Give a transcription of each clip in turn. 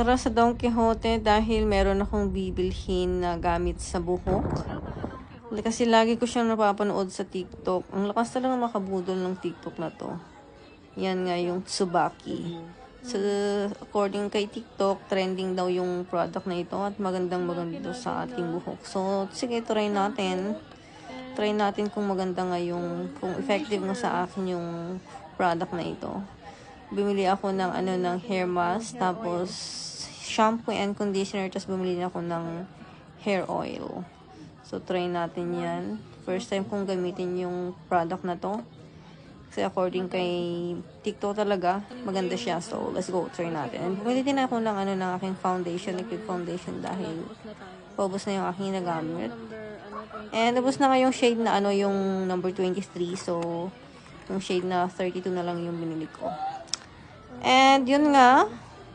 Tara sa Don Quixote dahil meron akong bibilhin na gamit sa buhok. Kasi lagi ko siyang napapanood sa TikTok. Ang lakas talaga makabudol ng TikTok na to. Yan nga yung Tsubaki. So, according kay TikTok, trending daw yung product na ito at magandang maganda sa ating buhok. So, sige, try natin. Try natin kung maganda nga yung, kung effective nga sa akin yung product na ito. Bumili ako ng ano ng hair mask, tapos shampoo and conditioner, tapos bumili na ako ng hair oil. So, try natin yan. First time kong gamitin yung product na to. Kasi according kay TikTok talaga, maganda siya. So, let's go. Try natin. And bumili din ako ng ano ng aking foundation, liquid foundation dahil paubos na yung aking nagamit. And tapos na nga yung shade na ano, yung number 23. So, yung shade na 32 na lang yung binili ko. And yun nga,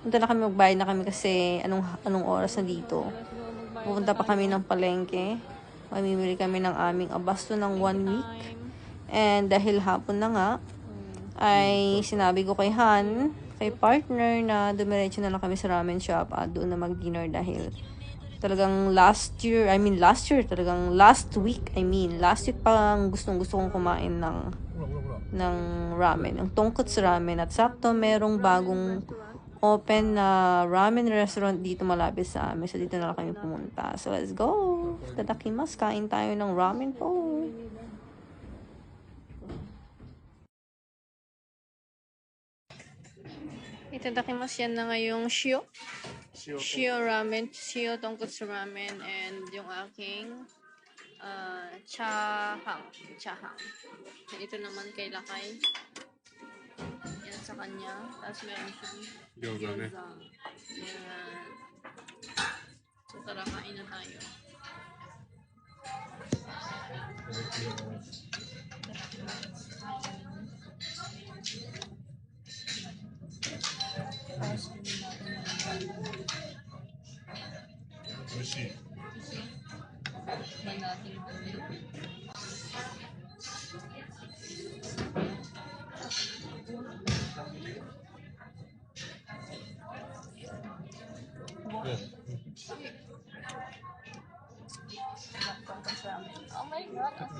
punta na kami, magbayad na kami kasi anong, anong oras na dito. Pupunta pa kami ng palengke. Mamimili kami ng aming abasto ng one week. And dahil hapon na nga, ay sinabi ko kay Han, kay partner na dumiretso na lang kami sa ramen shop at doon na mag-dinner dahil talagang last year, I mean last year, talagang last week, I mean, last week pang gustong gusto kong kumain ng ng ramen, yung tonkotsu ramen at sakto merong bagong open na ramen restaurant dito malapit sa amin. So dito na lang kami pumunta. So let's go. Tadakimasu, kain tayo ng ramen po. Itadakimasu yan na nga yung shio. Shio ramen, shio tonkotsu ramen, and yung aking uh, chahang. Chahang. And ito naman kay Lakay. Yan sa kanya. Tapos meron siyang Gyoza. Yan. So tara, kain na tayo. Oh my god, that's